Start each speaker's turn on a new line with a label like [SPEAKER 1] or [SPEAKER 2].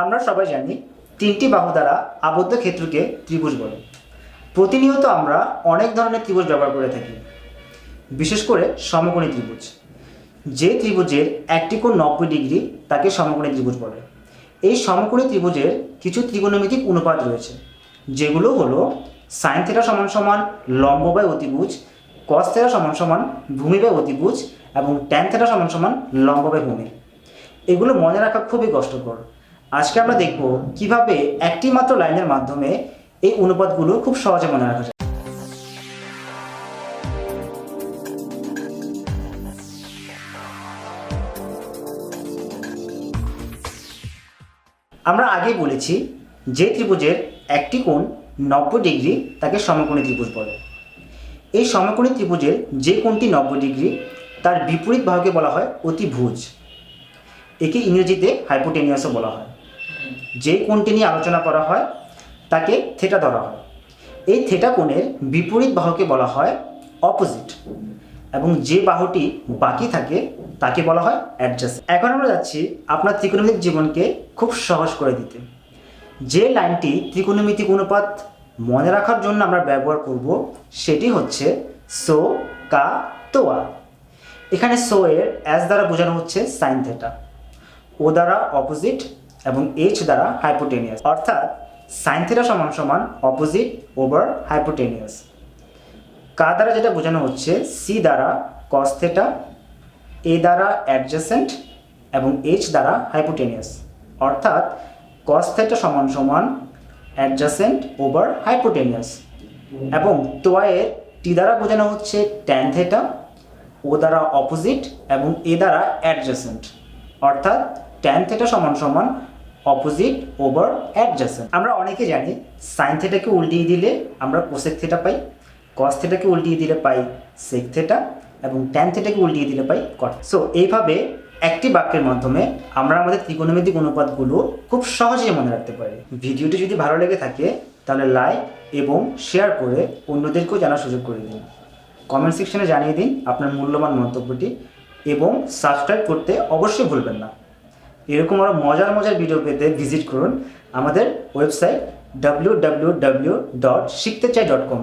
[SPEAKER 1] আমরা সবাই জানি তিনটি বাহু দ্বারা আবদ্ধ ক্ষেত্রকে ত্রিভুজ বলে। প্রতিনিয়ত আমরা অনেক ধরনের ত্রিভুজ ব্যবহার করে থাকি, বিশেষ করে সমকোণী ত্রিভুজ। যে ত্রিভুজের একটি কোণ নব্বই ডিগ্রি তাকে সমকোণী ত্রিভুজ বলে। এই সমকোণী ত্রিভুজের কিছু ত্রিকোণমিতিক অনুপাত রয়েছে, যেগুলো হলো সাইন থেটা সমান সমান লম্ব বাই অতিভুজ, কস থেটা সমান সমান ভূমি বাই অতিভুজ এবং ট্যান থেটা সমান সমান লম্ব বাই ভূমি। এগুলো মনে রাখা খুবই কষ্টকর। আজকে আমরা দেখব কীভাবে একটি মাত্র লাইনের মাধ্যমে এই অনুপাতগুলো খুব সহজে মনে রাখা যায়। আমরা আগে বলেছি যে ত্রিভুজের একটি কোণ নব্বই ডিগ্রি তাকে সমকোণী ত্রিভুজ বলে। এই সমকোণী ত্রিভুজের যে কোণটি নব্বই ডিগ্রি, তার বিপরীত বাহুকে বলা হয় অতিভুজ। একে ইংরেজিতে হাইপোটেনিয়াসও বলা হয়। যে কোণটি নিয়ে আলোচনা করা হয়, তাকে থেটা ধরা হয়। এই থেটা কোণের বিপরীত বাহুকে বলা হয় অপোজিট এবং যে বাহুটি বাকি থাকে, তাকে বলা হয় অ্যাডজাস্ট এখন আমরা যাচ্ছি আপনার ত্রিকোণমিতিক জীবনকে খুব সহজ করে দিতে। যে লাইনটি ত্রিকোণমিতিক অনুপাত মনে রাখার জন্য আমরা ব্যবহার করব, সেটি হচ্ছে সো কা তোয়া এখানে সো এর অ্যাস দ্বারা বোঝানো হচ্ছে সাইন থেটা ও দ্বারা অপোজিট এবং এইচ দ্বারা হাইপোটেনিয়াস অর্থাৎ সাইন থেটা সমান সমান অপোজিট ওভার হাইপোটেনিয়াস কা দ্বারা যেটা বোঝানো হচ্ছে সি দ্বারা কস থেটা এ দ্বারা অ্যাডজাসেন্ট এবং এইচ দ্বারা হাইপোটেনিয়াস অর্থাৎ কস থেটা সমান সমান অ্যাডজাসেন্ট ওভার হাইপোটেনিয়াস এবং তোয়ায়ের টি দ্বারা বোঝানো হচ্ছে ট্যান থেটা ও দ্বারা অপোজিট এবং এ দ্বারা অ্যাডজাসেন্ট অর্থাৎ ট্যান সমান সমান অপোজিট ওভার অ্যাডজাসেন্ট আমরা অনেকে জানি সাইন থেটাকে উল্টিয়ে দিলে আমরা কোসেক থেটা পাই কস থেটাকে উল্টিয়ে দিলে পাই সেক থেটা এবং ট্যান থেটাকে উল্টিয়ে দিলে পাই কট সো এইভাবে একটি বাক্যের মাধ্যমে আমরা আমাদের ত্রিকোণমিতিক অনুপাতগুলো খুব সহজেই মনে রাখতে পারি। ভিডিওটি যদি ভালো লেগে থাকে, তাহলে লাইক এবং শেয়ার করে অন্যদেরকেও জানার সুযোগ করে দিন। কমেন্ট সেকশনে জানিয়ে দিন আপনার মূল্যবান মন্তব্যটি, এবং সাবস্ক্রাইব করতে অবশ্যই ভুলবেন না। এরকম আরও মজার মজার ভিডিও পেতে ভিজিট করুন আমাদের website W W W dot শিখতে চাই ডট কমে